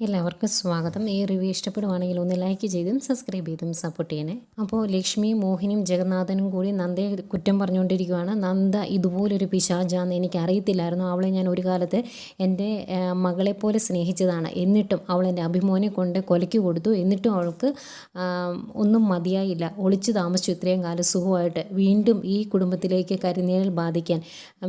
എല്ലാവർക്കും സ്വാഗതം. ഈ റിവ്യൂ ഇഷ്ടപ്പെടുവാണെങ്കിൽ ഒന്ന് ലൈക്ക് ചെയ്തും സബ്സ്ക്രൈബ് ചെയ്തും സപ്പോർട്ട് ചെയ്യണേ. അപ്പോൾ ലക്ഷ്മിയും മോഹിനിയും ജഗന്നാഥനും കൂടി നന്ദയെ കുറ്റം പറഞ്ഞുകൊണ്ടിരിക്കുകയാണ് നന്ദ ഇതുപോലൊരു പിശാചാന്ന് എനിക്ക് അറിയത്തില്ലായിരുന്നു അവളെ ഞാൻ ഒരു കാലത്ത് എന്റെ മകളെപ്പോലെ സ്നേഹിച്ചതാണ്. എന്നിട്ടും അവൾ എന്റെ അഭിമോനെ കൊണ്ട് കൊലയ്ക്ക് കൊടുത്തു. എന്നിട്ടും അവൾക്ക് ഒന്നും മതിയായില്ല. ഒളിച്ചു താമസിച്ചു ഇത്രയും കാലം സുഖമായിട്ട് വീണ്ടും ഈ കുടുംബത്തിലേക്ക് കരിനീഴൽ ബാധിക്കാൻ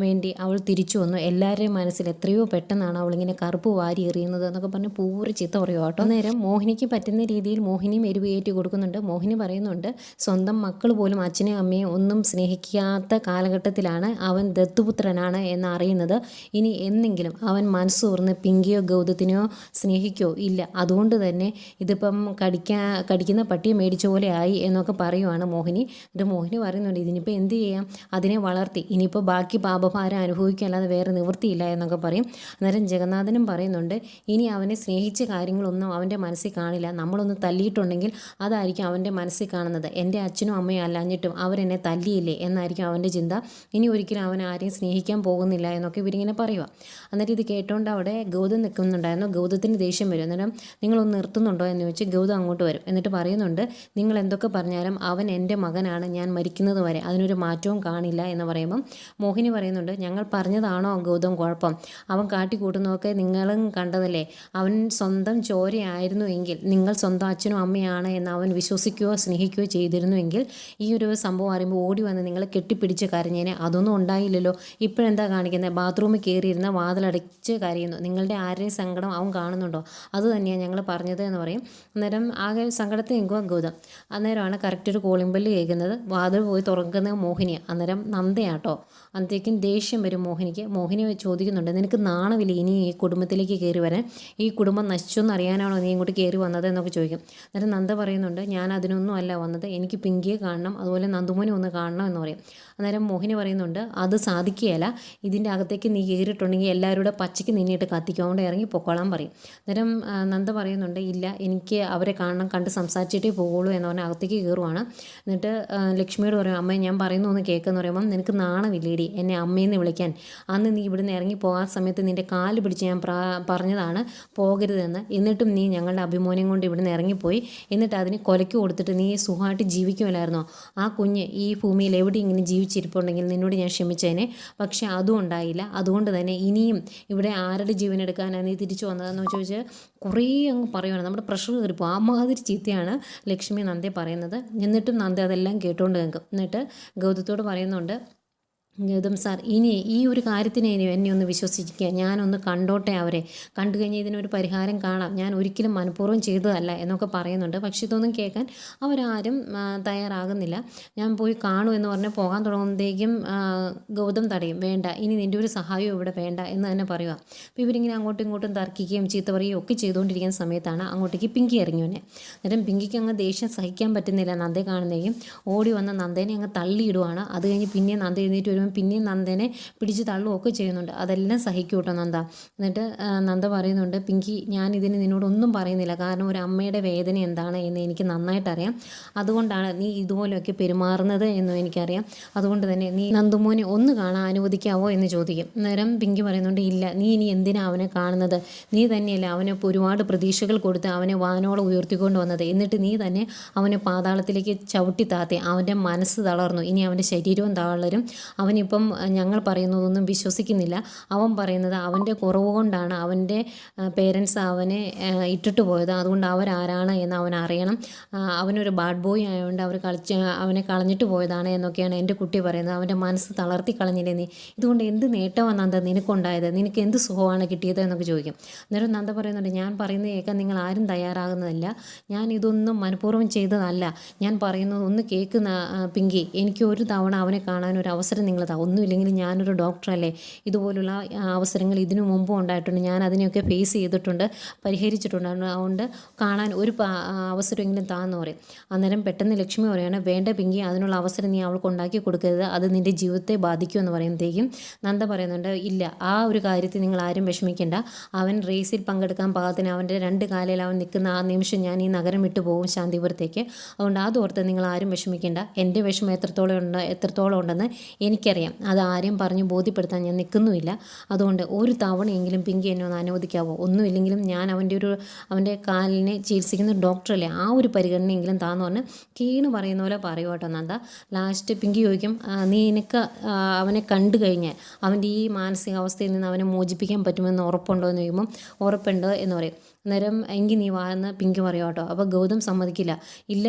വേണ്ടി അവൾ തിരിച്ചു വന്നു. എല്ലാവരുടെയും മനസ്സിൽ എത്രയോ പെട്ടെന്നാണ് അവളിങ്ങനെ കറുപ്പ് വാരി എറിയുന്നത് എന്നൊക്കെ പറഞ്ഞ് പൂര ചീത്ത പറയുക കേട്ടോ. നേരം മോഹിനിക്ക് പറ്റുന്ന രീതിയിൽ മോഹിനിയും മെരുവേറ്റി കൊടുക്കുന്നുണ്ട്. മോഹിനി പറയുന്നുണ്ട് സ്വന്തം മക്കൾ പോലും അച്ഛനെയും അമ്മയും ഒന്നും സ്നേഹിക്കാത്ത കാലഘട്ടത്തിലാണ് അവൻ ദത്തുപുത്രനാണ് എന്ന് അറിയുന്നത്. ഇനി എന്നെങ്കിലും അവൻ മനസ്സ് തുറന്ന് പിങ്കിയോ ഗൗതത്തിനെയോ സ്നേഹിക്കോ? ഇല്ല. അതുകൊണ്ട് തന്നെ ഇതിപ്പം കടിക്കാ കടിക്കുന്ന പട്ടിയെ മേടിച്ച പോലെ ആയി എന്നൊക്കെ പറയുവാണ് മോഹിനി. ഇത് മോഹിനി പറയുന്നുണ്ട് ഇതിനിപ്പോൾ എന്ത് ചെയ്യാം? അതിനെ വളർത്തി. ഇനിയിപ്പോൾ ബാക്കി പാപഭാരം അനുഭവിക്കുക അല്ലാതെ വേറെ നിവൃത്തിയില്ല എന്നൊക്കെ പറയും. അന്നേരം ജഗന്നാഥനും പറയുന്നുണ്ട് ഇനി അവനെ സ്നേഹിച്ച കാര്യങ്ങളൊന്നും അവന്റെ മനസ്സിൽ കാണില്ല. നമ്മളൊന്ന് തല്ലിയിട്ടുണ്ടെങ്കിൽ അതായിരിക്കും അവന്റെ മനസ്സിൽ കാണുന്നത്. എന്റെ അച്ഛനും അമ്മയും അല്ലാഞ്ഞിട്ടും അവരെന്നെ തല്ലിയില്ലേ എന്നായിരിക്കും അവന്റെ ചിന്ത. ഇനി ഒരിക്കലും അവൻ ആരെയും സ്നേഹിക്കാൻ പോകുന്നില്ല എന്നൊക്കെ ഇവരിങ്ങനെ പറയുക. എന്നിട്ട് ഇത് കേട്ടോണ്ട് അവിടെ ഗൗതം നിൽക്കുന്നുണ്ടായിരുന്നു. ഗൗതത്തിന് ദേഷ്യം വരും. അന്നേരം നിങ്ങളൊന്ന് നിർത്തുന്നുണ്ടോ എന്ന് ചോദിച്ച് ഗൗതം അങ്ങോട്ട് വരും. എന്നിട്ട് പറയുന്നുണ്ട് നിങ്ങൾ എന്തൊക്കെ പറഞ്ഞാലും അവൻ എന്റെ മകനാണ്. ഞാൻ മരിക്കുന്നത് വരെ അതിനൊരു മാറ്റവും കാണില്ല എന്ന് പറയുമ്പം മോഹിനി പറയുന്നുണ്ട് ഞങ്ങൾ പറഞ്ഞതാണോ ഗൗതം കുഴപ്പം? അവൻ കാട്ടിക്കൂട്ടുന്നതൊക്കെ നിങ്ങളും കണ്ടതല്ലേ? അവൻ സ്വന്തം ചോരയായിരുന്നു എങ്കിൽ നിങ്ങൾ സ്വന്തം അച്ഛനും അമ്മയാണ് എന്ന് അവൻ വിശ്വസിക്കുകയോ സ്നേഹിക്കുകയോ ചെയ്തിരുന്നുവെങ്കിൽ ഈ ഒരു സംഭവം അറിയുമ്പോൾ ഓടി വന്ന് നിങ്ങളെ കെട്ടിപ്പിടിച്ച് കരഞ്ഞേനെ. അതൊന്നും ഉണ്ടായില്ലല്ലോ. ഇപ്പോഴെന്താ കാണിക്കുന്നത് ബാത്റൂമിൽ കയറിയിരുന്ന വാതിലടച്ച് കരയുന്നു. നിങ്ങളുടെ ആരുടെയും സങ്കടം അവൻ കാണുന്നുണ്ടോ? അത് തന്നെയാണ് ഞങ്ങൾ പറഞ്ഞത് എന്ന് പറയും. അന്നേരം ആകെ സങ്കടത്തിൽ നിൽക്കുക ഗൗതം. അന്നേരമാണ് കറക്റ്റ് ഒരു കോളിംഗ് ബെല്ല് കേൾക്കുന്നത്. വാതിൽ പോയി തുറക്കുന്നത് മോഹിനിയാണ് അന്നേരം നന്ദയാട്ടോ അന്നത്തേക്കും ദേഷ്യം വരും മോഹിനിക്ക്. മോഹിനി ചോദിക്കുന്നുണ്ട് നിനക്ക് നാണമില്ല ഇനി ഈ കുടുംബത്തിലേക്ക് കയറി വരാൻ? ഈ കുടുംബം നശിച്ചെന്ന് അറിയാനാണോ നീ ഇങ്ങോട്ട് കയറി വന്നത് എന്നൊക്കെ ചോദിക്കും. അന്നേരം നന്ദ പറയുന്നുണ്ട് ഞാൻ അതിനൊന്നും അല്ല വന്നത്. എനിക്ക് പിങ്കിയെ കാണണം അതുപോലെ നന്ദുമോനെ ഒന്ന് കാണണം എന്ന് പറയും. അന്നേരം മോഹിനി പറയുന്നുണ്ട് അത് സാധിക്കുകയല്ല. ഇതിന്റെ അകത്തേക്ക് നീ കയറിയിട്ടുണ്ടെങ്കിൽ എല്ലാവരും കൂടെ പച്ചയ്ക്ക് നിന്നിട്ട് കത്തിക്കും. അതുകൊണ്ട് ഇറങ്ങി പൊക്കോളാൻ പറയും. അന്നേരം നന്ദ പറയുന്നുണ്ട് ഇല്ല എനിക്ക് അവരെ കാണണം കണ്ട് സംസാരിച്ചിട്ടേ പോകുള്ളൂ എന്ന് പറഞ്ഞാൽ അകത്തേക്ക് കയറുവാണ്. എന്നിട്ട് ലക്ഷ്മിയോട് പറയും അമ്മ ഞാൻ പറയുന്നു ഒന്ന് കേൾക്കുന്ന പറയുമ്പം നിനക്ക് നാണമില്ലേടി എന്നെ അമ്മയെന്ന് വിളിക്കാൻ. അന്ന് നീ ഇവിടുന്ന് ഇറങ്ങി പോകാൻ സമയത്ത് നിന്റെ കാൽ പിടിച്ച് ഞാൻ പറഞ്ഞതാണ് പറഞ്ഞതാണ് പോകരുതെന്ന് എന്നിട്ടും നീ ഞങ്ങളുടെ അഭിമാനം കൊണ്ട് ഇവിടുന്ന് ഇറങ്ങിപ്പോയി. എന്നിട്ട് അതിന് കൊലയ്ക്ക് കൊടുത്തിട്ട് നീ സുഖമായിട്ട് ജീവിക്കുമല്ലായിരുന്നോ? ആ കുഞ്ഞ് ഈ ഭൂമിയിൽ എവിടെ ഇങ്ങനെ ജീവിച്ചിരിപ്പുണ്ടെങ്കിൽ നിന്നോട് ഞാൻ ക്ഷമിച്ചേനെ. പക്ഷേ അതും ഉണ്ടായില്ല. അതുകൊണ്ട് തന്നെ ഇനിയും ഇവിടെ ആരുടെ ജീവൻ എടുക്കാനാണ് നീ തിരിച്ചു വന്നതെന്ന് ചോദിച്ചാൽ കുറേ അങ്ങ് പറയുവാണ്. നമ്മുടെ പ്രഷർ കയറിപ്പോൾ ആ മാതിരി ചീത്തയാണ് ലക്ഷ്മി നന്ദേ പറയുന്നത്. എന്നിട്ടും നന്ദ അതെല്ലാം കേട്ടുകൊണ്ട് നിൽക്കും. എന്നിട്ട് ഗൗതത്തോട് പറയുന്നുണ്ട് ഗൗതം സാർ ഇനി ഈ ഒരു കാര്യത്തിന് ഇനി എന്നെ ഒന്ന് വിശ്വസിക്കുക ഞാനൊന്ന് കണ്ടോട്ടെ അവരെ. കണ്ടു കഴിഞ്ഞാൽ ഇതിനൊരു പരിഹാരം കാണാം. ഞാൻ ഒരിക്കലും മനഃപൂർവം ചെയ്തതല്ല എന്നൊക്കെ പറയുന്നുണ്ട്. പക്ഷെ ഇതൊന്നും കേൾക്കാൻ അവരാരും തയ്യാറാകുന്നില്ല. ഞാൻ പോയി കാണൂ എന്ന് പറഞ്ഞ് പോകാൻ തുടങ്ങുമ്പോഴത്തേക്കും ഗൗതം തടയും. വേണ്ട ഇനി നിന്റെ ഒരു സഹായവും ഇവിടെ വേണ്ട എന്ന് തന്നെ പറയുക. അപ്പോൾ ഇവരിങ്ങനെ അങ്ങോട്ടും ഇങ്ങോട്ടും തർക്കിക്കുകയും ചീത്ത പറയുകയും ഒക്കെ ചെയ്തുകൊണ്ടിരിക്കുന്ന സമയത്താണ് അങ്ങോട്ടേക്ക് പിങ്കി ഇറങ്ങി വന്നെ. അന്നേരം പിങ്കിക്ക് അങ്ങ് ദേഷ്യം സഹിക്കാൻ പറ്റുന്നില്ല നന്ദയെ കാണുന്നേക്കും. ഓടി വന്ന നന്ദേനെ അങ്ങ് തള്ളിയിടുവാണ്. അത് കഴിഞ്ഞ് പിന്നെ നന്ദ എഴുന്നേറ്റ് വരുമ്പോൾ പിന്നെയും നന്ദനെ പിടിച്ച് തള്ളുകയൊക്കെ ചെയ്യുന്നുണ്ട്. അതെല്ലാം സഹിക്കൂട്ടോ നന്ദ. എന്നിട്ട് നന്ദ പറയുന്നുണ്ട് പിങ്കി ഞാൻ ഇതിന് നിന്നോടൊന്നും പറയുന്നില്ല. കാരണം ഒരു അമ്മയുടെ വേദന എന്താണ് എന്ന് എനിക്ക് നന്നായിട്ടറിയാം. അതുകൊണ്ടാണ് നീ ഇതുപോലെയൊക്കെ പെരുമാറുന്നത് എന്നും എനിക്കറിയാം. അതുകൊണ്ട് തന്നെ നീ നന്ദുമോനെ ഒന്ന് കാണാൻ അനുവദിക്കാവോ എന്ന് ചോദിക്കും. നേരം പിങ്കി പറയുന്നുണ്ട് ഇല്ല നീ ഇനി എന്തിനാ അവനെ കാണുന്നത്? നീ തന്നെയല്ലേ അവനെ ഒരുപാട് പ്രതീക്ഷകൾ കൊടുത്ത് അവനെ വാനോളം ഉയർത്തിക്കൊണ്ട് വന്നത്. എന്നിട്ട് നീ തന്നെ അവനെ പാതാളത്തിലേക്ക് ചവിട്ടി താത്തി. അവന്റെ മനസ്സ് തളർന്നു. ഇനി അവന്റെ ശരീരവും തളരും. അവനിപ്പം ഞങ്ങൾ പറയുന്നതൊന്നും വിശ്വസിക്കുന്നില്ല. അവൻ പറയുന്നത് അവന്റെ കുറവ് കൊണ്ടാണ് അവന്റെ പേരൻസ് അവനെ ഇട്ടിട്ട് പോയത്. അതുകൊണ്ട് അവരാരാണ് എന്ന് അവൻ അറിയണം. അവനൊരു ബാഡ് ബോയ് ആയതുകൊണ്ട് അവർ കളിച്ച് അവനെ കളഞ്ഞിട്ട് പോയതാണ് എന്നൊക്കെയാണ് എന്റെ കുട്ടി പറയുന്നത്. അവന്റെ മനസ്സ് തളർത്തി കളഞ്ഞില്ലേ നീ? ഇതുകൊണ്ട് എന്ത് നേട്ടമാണ് നന്ദ നിനക്കുണ്ടായത്? നിനക്ക് എന്ത് സുഖമാണ് കിട്ടിയത് എന്നൊക്കെ ചോദിക്കും. അന്നേരം നന്ദ പറയുന്നുണ്ട് ഞാൻ പറയുന്നത് കേൾക്കാൻ നിങ്ങൾ ആരും തയ്യാറാകുന്നതല്ല. ഞാൻ ഇതൊന്നും മനഃപൂർവം ചെയ്തതല്ല. ഞാൻ പറയുന്നത് ഒന്ന് കേൾക്കുന്ന പിങ്കി. എനിക്ക് ഒരു തവണ അവനെ കാണാൻ ഒരു അവസരം നിങ്ങൾ താ ഒന്നുമില്ലെങ്കിൽ ഞാനൊരു ഡോക്ടറല്ലേ ഇതുപോലുള്ള അവസരങ്ങൾ ഇതിനു മുമ്പും ഉണ്ടായിട്ടുണ്ട്. ഞാൻ അതിനെയൊക്കെ ഫേസ് ചെയ്തിട്ടുണ്ട് പരിഹരിച്ചിട്ടുണ്ട്. അതുകൊണ്ട് കാണാൻ ഒരു അവസരമെങ്കിലും താന്ന് പറയും. അന്നേരം പെട്ടെന്ന് ലക്ഷ്മി പറയാണ് വേണ്ട പിങ്കി അതിനുള്ള അവസരം നീ അവൾക്ക് ഉണ്ടാക്കി കൊടുക്കരുത്. അത് നിന്റെ ജീവിതത്തെ ബാധിക്കുമെന്ന് പറയുമ്പോഴത്തേക്കും നന്ദ പറയുന്നുണ്ട് ഇല്ല ആ ഒരു കാര്യത്തിൽ നിങ്ങൾ ആരും വിഷമിക്കേണ്ട. അവൻ റേസിൽ പങ്കെടുക്കാൻ പാകത്തിന് അവന്റെ രണ്ട് കാലയിൽ അവൻ നിൽക്കുന്ന ആ നിമിഷം ഞാൻ ഈ നഗരം വിട്ടു പോകും ശാന്തിപുരത്തേക്ക്. അതുകൊണ്ട് അതോർത്ത് നിങ്ങൾ ആരും വിഷമിക്കേണ്ട. എന്റെ വിഷമം എത്രത്തോളം ഉണ്ട് എത്രത്തോളം ഉണ്ടെന്ന് എനിക്ക് എനിക്കറിയാം. അത് ആരെയും പറഞ്ഞ് ബോധ്യപ്പെടുത്താൻ ഞാൻ നിൽക്കുന്നുമില്ല. അതുകൊണ്ട് ഒരു തവണയെങ്കിലും പിങ്കി എന്നെ ഒന്ന് അനുവദിക്കാവോ? ഒന്നുമില്ലെങ്കിലും ഞാൻ അവന്റെ ഒരു അവന്റെ കാലിനെ ചികിത്സിക്കുന്ന ഡോക്ടറല്ലേ? ആ ഒരു പരിഗണനയെങ്കിലും താന്ന് പറഞ്ഞ് കീണ് പറയുന്ന പോലെ പറയൂ കേട്ടോ നന്ദ. ലാസ്റ്റ് പിങ്കി ചോദിക്കും നീ എനിക്ക് അവനെ കണ്ടു കഴിഞ്ഞാൽ അവന്റെ ഈ മാനസികാവസ്ഥയിൽ നിന്ന് അവനെ മോചിപ്പിക്കാൻ പറ്റുമെന്ന് ഉറപ്പുണ്ടോ? എന്ന് ചോദിക്കുമ്പോൾ ഉറപ്പുണ്ട് എന്ന് പറയും. അന്നേരം എങ്കിൽ നീ വാ എന്ന് പിങ്കി പറയും കേട്ടോ. അപ്പോൾ ഗൗതം സമ്മതിക്കില്ല. ഇല്ല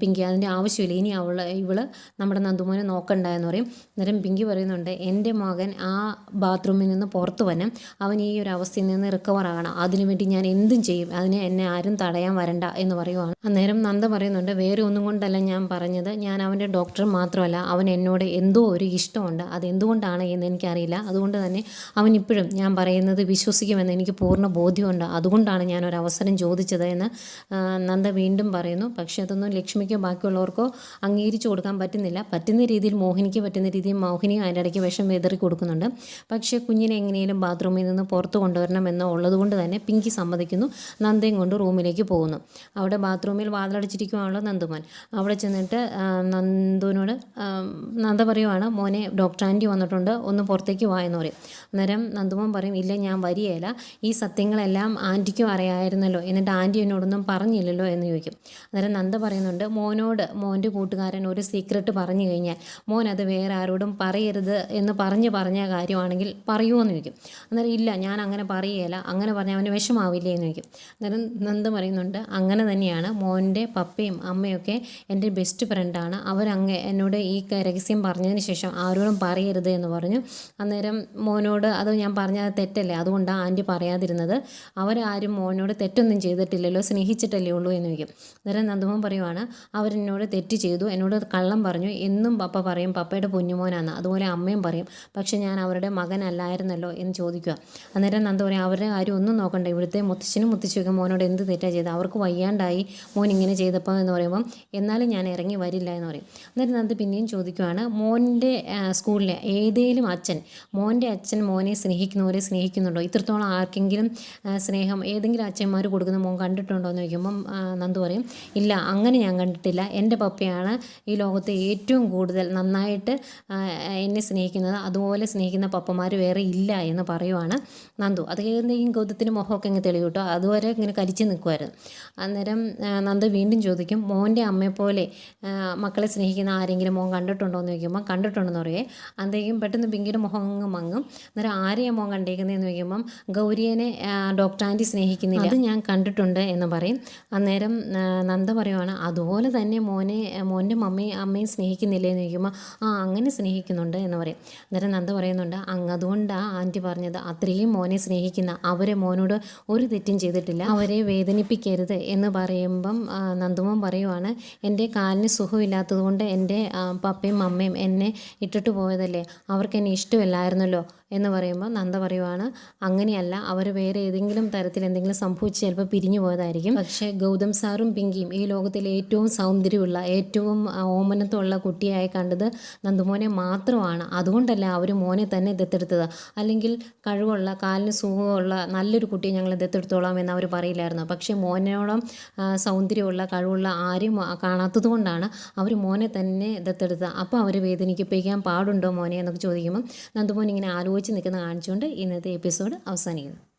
പിങ്കി അതിന്റെ ആവശ്യമില്ല. ഇനി അവൾ ഇവൾ നമ്മുടെ നന്ദുമോനെ നോക്കണ്ട എന്ന് പറയും. അന്നേരം പിങ്കി പറയുന്നുണ്ട് എന്റെ മകൻ ആ ബാത്റൂമിൽ നിന്ന് പുറത്ത് വരണം. അവൻ ഈ ഒരു അവസ്ഥയിൽ നിന്ന് റിക്കവർ ആകണം അതിനുവേണ്ടി ഞാൻ എന്തും ചെയ്യും. അതിനെ എന്നെ ആരും തടയാൻ വരണ്ട എന്ന് പറയുവാണ്. അന്നേരം നന്ദ പറയുന്നുണ്ട് വേറെ ഒന്നും കൊണ്ടല്ല ഞാൻ പറഞ്ഞത്. ഞാൻ അവന്റെ ഡോക്ടർ മാത്രമല്ല. അവൻ എന്നോട് എന്തോ ഒരു ഇഷ്ടമുണ്ട്. അതെന്തുകൊണ്ടാണ് എന്ന് എനിക്കറിയില്ല. അതുകൊണ്ട് തന്നെ അവൻ ഇപ്പോഴും ഞാൻ പറയുന്നത് വിശ്വസിക്കുമെന്ന് എനിക്ക് പൂർണ ബോധ്യമുണ്ട്. അതുകൊണ്ടാണ് ഞാനൊരു അവസരം ചോദിച്ചത് എന്ന് നന്ദ വീണ്ടും പറയുന്നു. പക്ഷേ അതൊന്നും ലക്ഷ്മിക്കോ ബാക്കിയുള്ളവർക്കോ അംഗീകരിച്ചു കൊടുക്കാൻ പറ്റുന്നില്ല. പറ്റുന്ന രീതിയിൽ മോഹിനിക്ക് പറ്റുന്ന രീതിയിൽ മോഹിനി അതിന്റെ ഇടയ്ക്ക് വിഷം വിതറി കൊടുക്കുന്നുണ്ട്. പക്ഷേ കുഞ്ഞിനെ എങ്ങനെയും ബാത്റൂമിൽ നിന്ന് പുറത്ത് കൊണ്ടുവരണം എന്നോ ഉള്ളതുകൊണ്ട് തന്നെ പിങ്കി സമ്മതിക്കുന്നു. നന്ദയും കൊണ്ട് റൂമിലേക്ക് പോകുന്നു. അവിടെ ബാത്റൂമിൽ വാതിലടച്ചിരിക്കുവാണല്ലോ നന്ദുമോൻ. അവിടെ ചെന്നിട്ട് നന്ദുവിനോട് നന്ദ പറയുവാണ് മോനെ ഡോക്ടർ ആന്റി വന്നിട്ടുണ്ട് ഒന്ന് പുറത്തേക്ക് വാ എന്ന് പറയും. അന്നേരം നന്ദുമോൻ പറയും ഇല്ല ഞാൻ വരികയില്ല. ഈ സത്യങ്ങളെല്ലാം ആന്റിക്കും അറിയാമായിരുന്നല്ലോ എന്നിട്ട് ആന്റി എന്നോടൊന്നും പറഞ്ഞില്ലല്ലോ എന്ന് ചോദിക്കും. അന്നേരം നന്ദ പറയുന്നുണ്ട് മോനോട് മോന്റെ കൂട്ടുകാരൻ ഒരു സീക്രട്ട് പറഞ്ഞു കഴിഞ്ഞാൽ മോൻ അത് വേറെ ആരോടും പറയരുത് എന്ന് പറഞ്ഞ് പറഞ്ഞ കാര്യമാണെങ്കിൽ പറയുമോ എന്ന് ചോദിക്കും. അന്നേരം ഇല്ല ഞാൻ അങ്ങനെ പറയുകയില്ല അങ്ങനെ പറഞ്ഞാൽ അവന് വിഷമാവില്ലേ എന്ന് ചോദിക്കും. അന്നേരം നന്ദ പറയുന്നുണ്ട് അങ്ങനെ തന്നെയാണ്. മോന്റെ പപ്പയും അമ്മയൊക്കെ എന്റെ ബെസ്റ്റ് ഫ്രണ്ടാണ് അവരങ്ങ് എന്നോട് ഈ രഹസ്യം പറഞ്ഞതിന് ശേഷം ആരോടും പറയരുത് എന്ന് പറഞ്ഞു. അന്നേരം മോനോട് അത് ഞാൻ പറഞ്ഞത് തെറ്റല്ലേ? അതുകൊണ്ടാണ് ആന്റി പറയാതിരുന്നത്. അവരാരും മോനോട് തെറ്റൊന്നും ചെയ്തിട്ടില്ലല്ലോ സ്നേഹിച്ചിട്ടല്ലേ ഉള്ളൂ എന്ന് ചോദിക്കും. നേരെ നന്ദമോൻ പറയുവാണ് അവരെന്നോട് തെറ്റ് ചെയ്തു എന്നോട് കള്ളം പറഞ്ഞു എന്നും പപ്പ പറയും പപ്പയുടെ പൊന്നുമോനാണ് അതുപോലെ അമ്മയും പറയും പക്ഷെ ഞാൻ അവരുടെ മകനല്ലായിരുന്നല്ലോ എന്ന് ചോദിക്കുക. അന്നേരം നന്ദ പറയും അവരുടെ കാര്യം ഒന്നും നോക്കണ്ട. ഇവിടുത്തെ മുത്തശ്ശനും മുത്തശ്ശിയൊക്കെ മോനോട് എന്ത് തെറ്റാ ചെയ്തത്? അവർക്ക് വയ്യാണ്ടായി മോൻ ഇങ്ങനെ ചെയ്തപ്പോൾ എന്ന് പറയുമ്പം എന്നാലും ഞാൻ ഇറങ്ങി വരില്ല എന്ന് പറയും. അന്നേരം നന്ദ പിന്നെയും ചോദിക്കുവാണ് മോന്റെ സ്കൂളിലെ ഏതേലും അച്ഛൻ മോന്റെ അച്ഛൻ മോനെ സ്നേഹിക്കുന്നവരെ സ്നേഹിക്കുന്നുണ്ടോ? ഇത്രത്തോളം ആർക്കെങ്കിലും സ്നേഹം സ്നേഹം ഏതെങ്കിലും അച്ഛന്മാർ കൊടുക്കുന്ന മോൻ കണ്ടിട്ടുണ്ടോ എന്ന് ചോദിക്കുമ്പം നന്ദു പറയും ഇല്ല അങ്ങനെ ഞാൻ കണ്ടിട്ടില്ല. എന്റെ പപ്പയാണ് ഈ ലോകത്തെ ഏറ്റവും കൂടുതൽ നന്നായിട്ട് എന്നെ സ്നേഹിക്കുന്നത്. അതുപോലെ സ്നേഹിക്കുന്ന പപ്പമാർ വേറെ ഇല്ല എന്ന് പറയുവാണ് നന്ദു. അത് കഴിയുമ്പോഴേക്കും ഗൗതത്തിന്റെ മുഖമൊക്കെ ഇങ്ങനെ തെളിവ് കിട്ടും അതുവരെ ഇങ്ങനെ കരിച്ച് നിൽക്കുമായിരുന്നു അന്നേരം നന്ദു വീണ്ടും ചോദിക്കും മോന്റെ അമ്മയെപ്പോലെ മക്കളെ സ്നേഹിക്കുന്ന ആരെങ്കിലും മോൻ കണ്ടിട്ടുണ്ടോ എന്ന് ചോദിക്കുമ്പോൾ കണ്ടിട്ടുണ്ടെന്ന് പറയേ. അന്തേക്കും പെട്ടെന്ന് പിങ്കിയുടെ മുഖം അങ്ങ് മങ്ങും. അന്നേരം ആരെയാണ് മോൻ കണ്ടേക്കുന്നതെന്ന് ചോദിക്കുമ്പം ഗൗരിയനെ ഡോക്ടർ ആന്റി സ്നേഹിക്കുന്നില്ല അത് ഞാൻ കണ്ടിട്ടുണ്ട് എന്ന് പറയും. അന്നേരം നന്ദ പറയുവാണ് അതുപോലെ തന്നെ മോനെ മോന്റെ മമ്മയും അമ്മയും സ്നേഹിക്കുന്നില്ലേ? എന്ന് ചോദിക്കുമ്പോൾ ആ അങ്ങനെ സ്നേഹിക്കുന്നുണ്ട് എന്ന് പറയും. അന്നേരം നന്ദ പറയുന്നുണ്ട് അങ്ങ് അതുകൊണ്ടാണ് ആന്റി പറഞ്ഞത്. അത്രയും മോനെ സ്നേഹിക്കുന്ന അവരെ മോനോട് ഒരു തെറ്റും ചെയ്തിട്ടില്ല. അവരെ വേദനിപ്പിക്കരുത് എന്ന് പറയുമ്പം നന്ദുമോൻ പറയുവാണ് എന്റെ കാലിന് സുഖമില്ലാത്തത് കൊണ്ട് എന്റെ പപ്പയും അമ്മയും എന്നെ ഇട്ടിട്ട് പോയതല്ലേ? അവർക്ക് എന്നെ ഇഷ്ടമില്ലായിരുന്നല്ലോ? എന്ന് പറയുമ്പോൾ നന്ദ പറയുവാണ് അങ്ങനെയല്ല. അവർ വേറെ ഏതെങ്കിലും തരത്തിൽ എന്തെങ്കിലും സംഭവിച്ച് ചിലപ്പോൾ പിരിഞ്ഞു പോയതായിരിക്കും. പക്ഷേ ഗൗതം സാറും പിങ്കിയും ഈ ലോകത്തിലെ ഏറ്റവും സൗന്ദര്യമുള്ള ഏറ്റവും ഓമനത്തുള്ള കുട്ടിയായി കണ്ടത് നന്ദുമോനെ മാത്രമാണ്. അതുകൊണ്ടല്ല അവർ മോനെ തന്നെ ദത്തെടുത്തത്. അല്ലെങ്കിൽ കഴിവുള്ള കാലിന് സുഖമുള്ള നല്ലൊരു കുട്ടിയെ ഞങ്ങൾ ദത്തെടുത്തോളാം എന്ന് അവർ പറയില്ലായിരുന്നു. പക്ഷേ മോനോളം സൗന്ദര്യമുള്ള കഴിവുള്ള ആരും കാണാത്തത് കൊണ്ടാണ് അവർ മോനെ തന്നെ ദത്തെടുത്തത്. അപ്പോൾ അവർ വേദനിപ്പിക്കാൻ പാടുണ്ടോ മോനെ എന്നൊക്കെ ചോദിക്കുമ്പം നന്ദുമോൻ ഇങ്ങനെ ആലോചിച്ച് നിൽക്കുന്ന കാണിച്ചുകൊണ്ട് ഇന്നത്തെ എപ്പിസോഡ് അവസാനിക്കുന്നു.